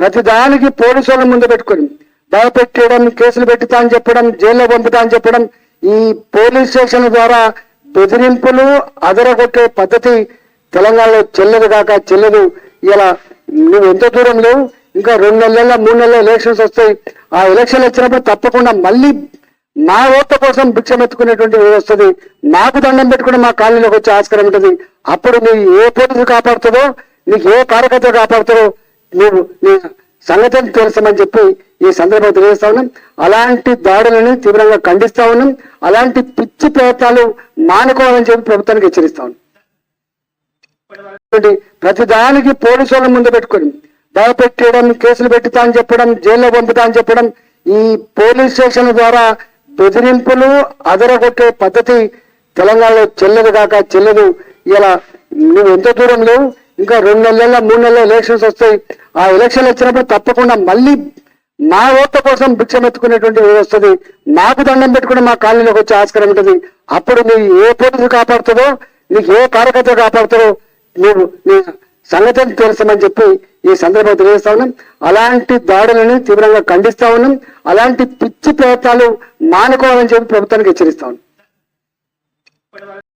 ప్రతి దానికి పోలీసుల ముందు పెట్టుకొని భయపెట్టడం కేసులు పెట్టుతా అని చెప్పడం జైల్లో పంపుతా అని చెప్పడం ఈ పోలీస్ స్టేషన్ ద్వారా బెదిరింపులు అదరగొట్టే పద్ధతి తెలంగాణలో చెల్లదు కాక చెల్లదు. ఇలా నువ్వు ఎంత దూరం లేవు ఇంకా రెండు నెలల మూడు నెలల ఎలక్షన్స్ వస్తాయి. ఆ ఎలక్షన్లు వచ్చినప్పుడు తప్పకుండా మళ్ళీ మా ఓట్ల కోసం భిక్షం ఎత్తుకునేటువంటి వస్తుంది. మాకు దండం పెట్టుకుని మా కాలనీలోకి వచ్చే ఆస్కారం ఉంటుంది. అప్పుడు నీ ఏ పోలీసు కాపాడుతుందో నీకు ఏ కార్యకర్త కాపాడుతారో నువ్వు నీ సంగతిని తెలుసమని చెప్పి ఈ సందర్భంగా తెలియజేస్తా ఉన్నాం. అలాంటి దాడులని తీవ్రంగా ఖండిస్తా ఉన్నాం. అలాంటి పిచ్చి ప్రయత్నాలు మానుకోవాలని చెప్పి ప్రభుత్వానికి హెచ్చరిస్తా ఉన్నాం. ప్రతి దానికి పోలీసు వాళ్ళని ముందు పెట్టుకొని భయపెట్టడం కేసులు పెట్టుతా అని చెప్పడం జైల్లో పంపుతా అని చెప్పడం ఈ పోలీస్ స్టేషన్ ద్వారా బెదిరింపులు అదరగొట్టే పద్ధతి తెలంగాణలో చెల్లదు కాక చెల్లదు. ఇలా నువ్వు ఎంత దూరం లేవు ఇంకా రెండు నెలల మూడు నెలల ఎలక్షన్స్ వస్తాయి. ఆ ఎలక్షన్ వచ్చినప్పుడు తప్పకుండా మళ్ళీ మా ఓట్ల కోసం భిక్షం ఎత్తుకునేటువంటి వస్తుంది. మాకు దండం పెట్టుకుని మా కాలనీలోకి వచ్చే ఆస్కారం ఉంటుంది. అప్పుడు నీ ఏ పోలీసు కాపాడుతుందో నీకు ఏ కార్యకర్త కాపాడుతారో నువ్వు నీ సంగతిని తెలుసమని చెప్పి ఈ సందర్భంగా తెలియజేస్తా ఉన్నాం. అలాంటి దాడులని తీవ్రంగా ఖండిస్తా ఉన్నాం. అలాంటి పిచ్చి ప్రయత్నాలు మానుకోవాలని చెప్పి ప్రభుత్వానికి హెచ్చరిస్తా ఉన్నాం.